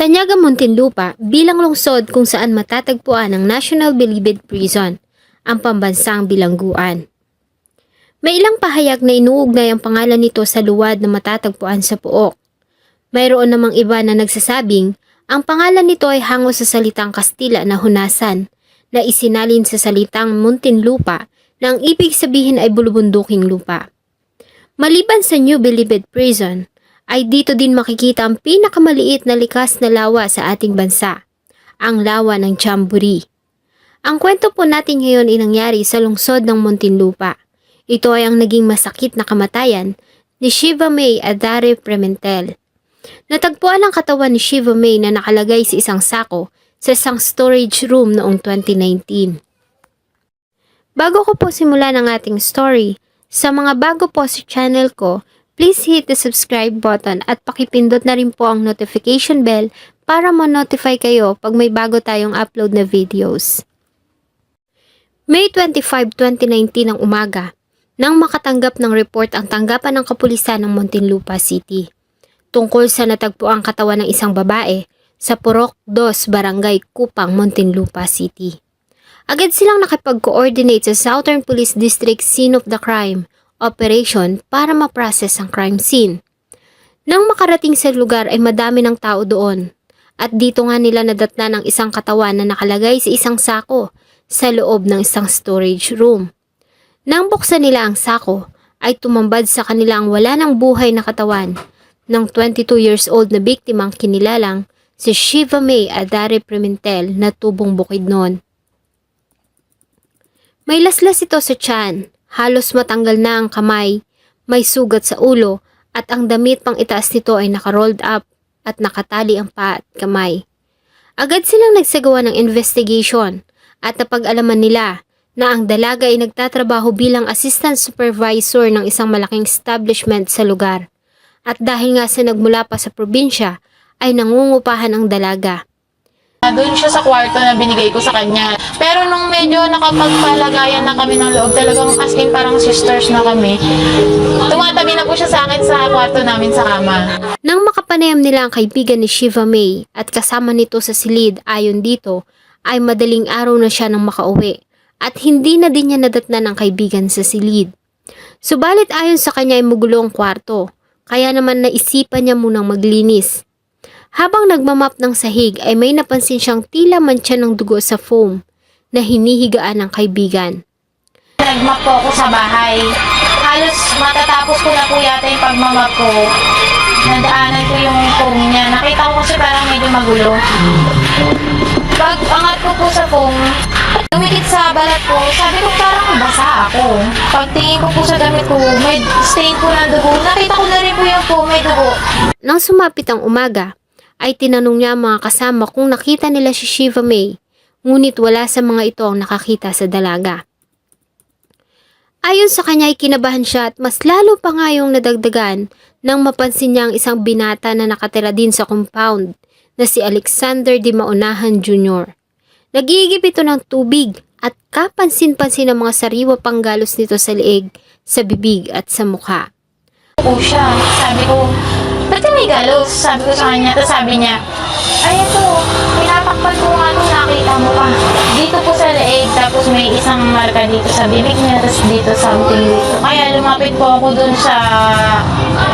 Tanyaga Muntinlupa bilang lungsod kung saan matatagpuan ang National Bilibid Prison, ang pambansang bilangguan. May ilang pahayag na inuugnay ang pangalan nito sa luwad na matatagpuan sa Puok. Mayroon namang iba na nagsasabing ang pangalan nito ay hango sa salitang Kastila na hunasan na isinalin sa salitang Muntinlupa na ang ibig sabihin ay bulubunduking lupa. Maliban sa New Bilibid Prison, ay dito din makikita ang pinakamaliit na likas na lawa sa ating bansa, ang lawa ng Chamburi. Ang kwento po natin ngayon ay nangyari sa lungsod ng Muntinlupa. Ito ay ang naging masakit na kamatayan ni Shiva May Adare Prementel. Natagpuan ang katawan ni Shiva May na nakalagay sa isang sako sa isang storage room noong 2019. Bago ko po simulan ang ating story, sa mga bago po sa channel ko, please hit the subscribe button at pakipindot na rin po ang notification bell para ma-notify kayo pag may bago tayong upload na videos. May 25, 2019 ng umaga, nang makatanggap ng report ang tanggapan ng kapulisan ng Muntinlupa City tungkol sa natagpuang katawan ng isang babae sa Purok 2 Barangay Kupang, Muntinlupa City. Agad silang nakipag-coordinate sa Southern Police District Scene of the Crime Operation para ma-process ang crime scene. Nang makarating sa lugar ay madami ng tao doon at dito nga nila nadatna ng isang katawan na nakalagay sa isang sako sa loob ng isang storage room. Nang buksan nila ang sako ay tumambad sa kanila ang wala ng buhay na katawan ng 22 years old na biktimang kinilalang si Shiva May Adare Pimentel na tubong bukid noon. May laslas ito sa tiyan, halos matanggal na ang kamay, may sugat sa ulo at ang damit pang itaas nito ay nakarolled up at nakatali ang paa at kamay. Agad silang nagsagawa ng investigation at napag-alaman nila na ang dalaga ay nagtatrabaho bilang assistant supervisor ng isang malaking establishment sa lugar. At dahil nga sa nagmula pa sa probinsya, ay nangungupahan ang dalaga. Doon siya sa kwarto na binigay ko sa kanya. Pero nung medyo nakapagpalagayan na kami ng loob, talagang as in parang sisters na kami. Tumatabi na po siya sa akin sa kwarto namin sa kama. Nang makapanayam nila ang kaibigan ni Shiva May at kasama nito sa silid ayon dito, ay madaling araw na siya nang makauwi at hindi na din niya nadatnan ang kaibigan sa silid. Subalit ayon sa kanya ay magulo ang kwarto, kaya naman naisipan niya munang maglinis. Habang nagmamap ng sahig ay may napansin siyang tila mantsa ng dugo sa foam na hinihigaan ng kaibigan. Nagmap po ako sa bahay. Halos matatapos ko na po yata yung pagmamap ko. Nadaanan ko yung foam niya. Nakita ko kasi parang medyo magulo. Pag angat ko po sa foam, Tumikit sa balat ko, sabi ko parang basa ako. Pagtingin ko po sa damit ko, may stain po ng dugo. Nakita ko na rin po yung foam, may dugo. Nang sumapit ang umaga, ay tinanong niya ang mga kasama kung nakita nila si Shiva May, ngunit wala sa mga ito ang nakakita sa dalaga. Ayon sa kanya ay kinabahan siya at mas lalo pa nga yung nadagdagan nang mapansin niya ang isang binata na nakatira din sa compound na si Alexander Di Maunahan Jr. Nagigip ito ng tubig at kapansin-pansin ang mga sariwa panggalos nito sa leeg, sa bibig at sa mukha. po siya. Sabi ko, ba't may galos? Sabi ko sa kanya. Tapos sabi niya, ay ito, pinatakpan ko nga ito, nakita mo pa. Dito po sa leeg, tapos may isang marka dito sa bibig niya, tapos dito something dito. Kaya lumapit po ako dun sa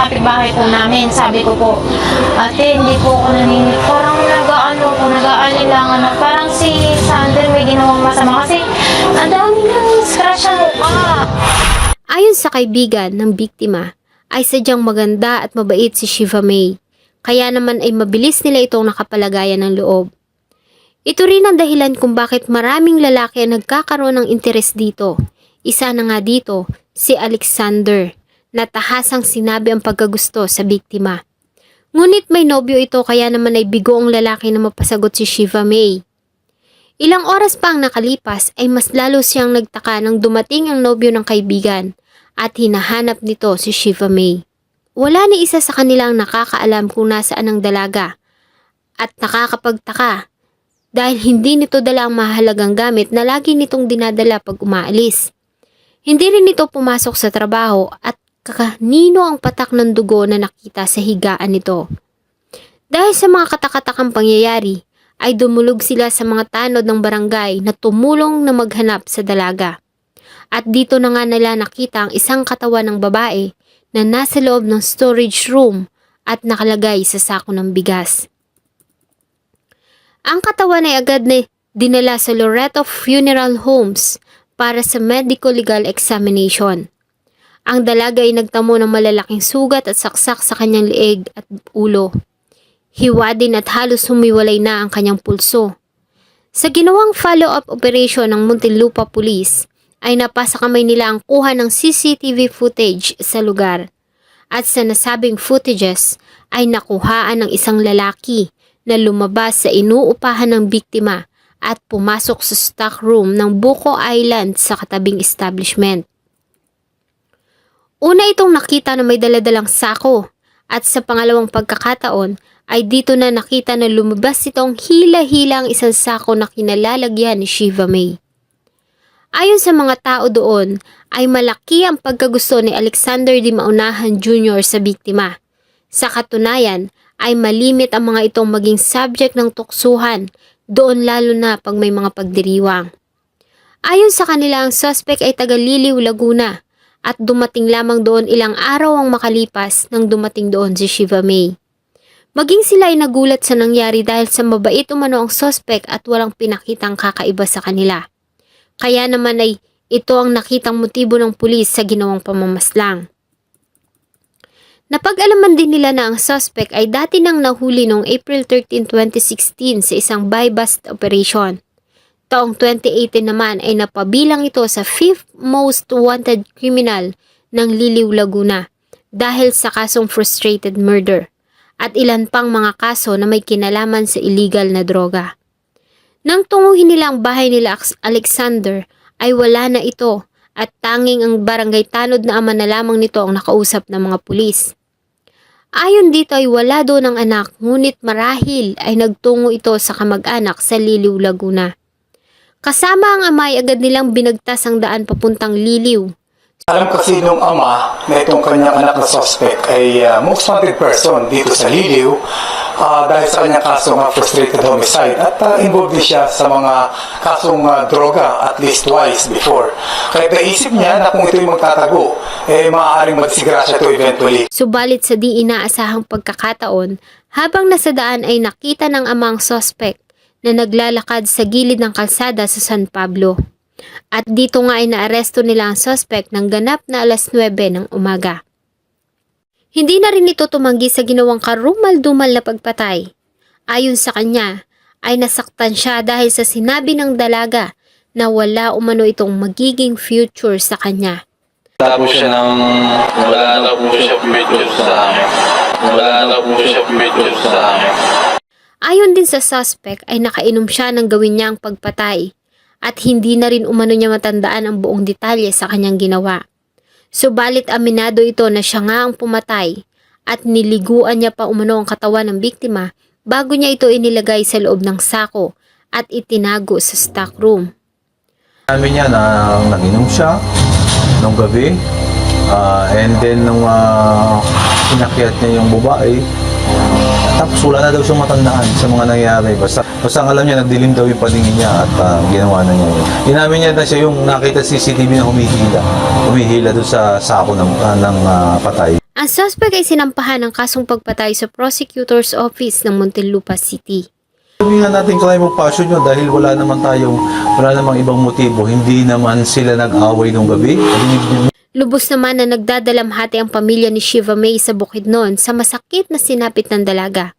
kapitbahay po namin. Sabi ko po, ate, hindi po ako naninig. Parang nag-ano po, nag-aalilangan na. Parang si Sander may ginawang masama kasi ang dami ng scratch sa mukha. Ayon sa kaibigan ng biktima, ay sadyang maganda at mabait si Shiva May. Kaya naman ay mabilis nila itong nakapalagayan ng loob. Ito rin ang dahilan kung bakit maraming lalaki ang nagkakaroon ng interes dito. Isa na nga dito, si Alexander, na tahasang sinabi ang pagkagusto sa biktima. Ngunit may nobyo ito kaya naman ay bigo ang lalaki na mapasagot si Shiva May. Ilang oras pa ang nakalipas ay mas lalo siyang nagtaka nang dumating ang nobyo ng kaibigan at hinahanap nito si Shiva May. Wala ni isa sa kanilang nakakaalam kung nasaan ang dalaga at nakakapagtaka dahil hindi nito dala ang mahalagang gamit na lagi nitong dinadala pag umaalis. Hindi rin ito pumasok sa trabaho at kakanino ang patak ng dugo na nakita sa higaan nito. Dahil sa mga katakatakang pangyayari, ay dumulog sila sa mga tanod ng barangay na tumulong na maghanap sa dalaga. At dito na nga nila nakita ang isang katawan ng babae na nasa loob ng storage room at nakalagay sa sako ng bigas. Ang katawan ay agad na dinala sa Loreto Funeral Homes para sa medico-legal examination. Ang dalaga ay nagtamo ng malalaking sugat at saksak sa kanyang leeg at ulo. Hiwa din at halos humiwalay na ang kanyang pulso. Sa ginawang follow-up operation ng Muntinlupa Police, ay napasa kamay nila ang kuha ng CCTV footage sa lugar. At sa nasabing footages ay nakuhaan ng isang lalaki na lumabas sa inuupahan ng biktima at pumasok sa stock room ng Buko Island sa katabing establishment. Una itong nakita na may daladalang sako at sa pangalawang pagkakataon ay dito na nakita na lumabas itong hila-hila ang isang sako na kinalalagyan ni Shiva May. Ayon sa mga tao doon, ay malaki ang pagkagusto ni Alexander Di Maunahan Jr. sa biktima. Sa katunayan, ay malimit ang mga itong maging subject ng tuksuhan, doon lalo na pag may mga pagdiriwang. Ayon sa kanila, ang suspect ay taga Liliw, Laguna at dumating lamang doon ilang araw ang makalipas nang dumating doon si Shiva May. Maging sila ay nagulat sa nangyari dahil sa mabait umano ang suspect at walang pinakitang kakaiba sa kanila. Kaya naman ay ito ang nakitang motibo ng pulis sa ginawang pamamaslang. Napag-alaman din nila na ang suspect ay dati nang nahuli noong April 13, 2016 sa isang buy-bust operation. Taong 2018 naman ay napabilang ito sa fifth most wanted criminal ng Liliw, Laguna dahil sa kasong frustrated murder at ilan pang mga kaso na may kinalaman sa illegal na droga. Nang tunguhin nila ang bahay nila Alex- Alexander ay wala na ito at tanging ang barangay tanod na ama na lamang nito ang nakausap ng mga pulis. Ayon dito ay wala doon ang anak ngunit marahil ay nagtungo ito sa kamag-anak sa Liliw, Laguna. Kasama ang ama ay agad nilang binagtas ang daan papuntang Liliw Alam kasi nung ama na itong kanyang anak na suspect ay uh, most wanted person dito sa Liliw ah, dahil sa kanyang kaso ng frustrated homicide at uh, involved din siya sa mga kasong ah, droga at least twice before. Kaya naisip niya na kung ito'y magtatago, eh maaaring magsigrasya ito eventually. Subalit sa di inaasahang pagkakataon, habang nasa daan ay nakita ng amang suspect na naglalakad sa gilid ng kalsada sa San Pablo. At dito nga ay naaresto nila ang suspect ng ganap na alas 9 ng umaga. Hindi na rin ito tumanggi sa ginawang karumal-dumal na pagpatay. Ayon sa kanya, ay nasaktan siya dahil sa sinabi ng dalaga na wala umano itong magiging future sa kanya. Po siya ng... Wala na po siya picture sa akin. Wala na po siya picture sa akin. Ayon din sa suspect ay nakainom siya ng gawin niya ang pagpatay at hindi na rin umano niya matandaan ang buong detalye sa kanyang ginawa. Subalit aminado ito na siya nga ang pumatay at niliguan niya pa umano ang katawan ng biktima bago niya ito inilagay sa loob ng sako at itinago sa stock room. Niya na nag-inom siya nung gabi. Ah, and then nung uh, inakyat niya yung babae, tapos wala na daw siyang matandaan sa mga nangyari. Basta, basta ang alam niya, nagdilim daw yung paningin niya at ah, ginawa na niya. Inamin niya na siya yung nakita sa CCTV na humihila. Humihila doon sa sako ng, ah, ng ah, patay. Ang suspect ay sinampahan ng kasong pagpatay sa prosecutor's office ng Muntinlupa City. Sabi nga natin crime of passion yun dahil wala naman tayong, wala namang ibang motibo. Hindi naman sila nag-away nung gabi. Lubos naman na nagdadalamhati ang pamilya ni Shiva May sa Bukidnon sa masakit na sinapit ng dalaga.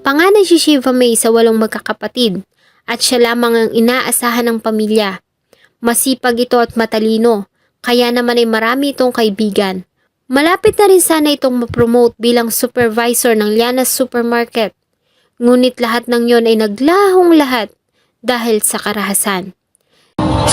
Panganay si Shiva May sa walong magkakapatid at siya lamang ang inaasahan ng pamilya. Masipag ito at matalino, kaya naman ay marami itong kaibigan. Malapit na rin sana itong mapromote bilang supervisor ng Liana's Supermarket. Ngunit lahat ng yon ay naglahong lahat dahil sa karahasan.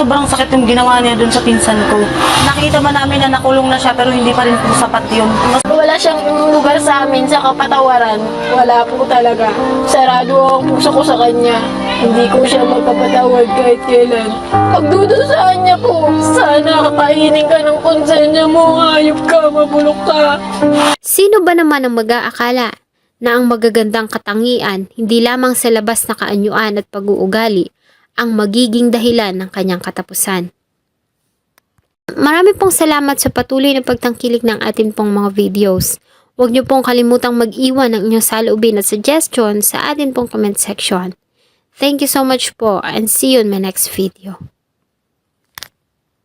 Sobrang sakit yung ginawa niya dun sa pinsan ko. Nakita man namin na nakulong na siya pero hindi pa rin po sapat yun. Mas Wala siyang lugar sa amin sa kapatawaran. Wala po talaga. Sarado ang puso ko sa kanya. Hindi ko siya magpapatawad kahit kailan. Pagdudo sa kanya po, sana kapainin ka ng konsensya mo. Hayop ka, mabulok ka. Sino ba naman ang mag-aakala na ang magagandang katangian hindi lamang sa labas na kaanyuan at pag-uugali ang magiging dahilan ng kanyang katapusan. Marami pong salamat sa patuloy na pagtangkilik ng atin pong mga videos. Huwag niyo pong kalimutang mag-iwan ng inyong saloobin at suggestion sa atin pong comment section. Thank you so much po and see you in my next video.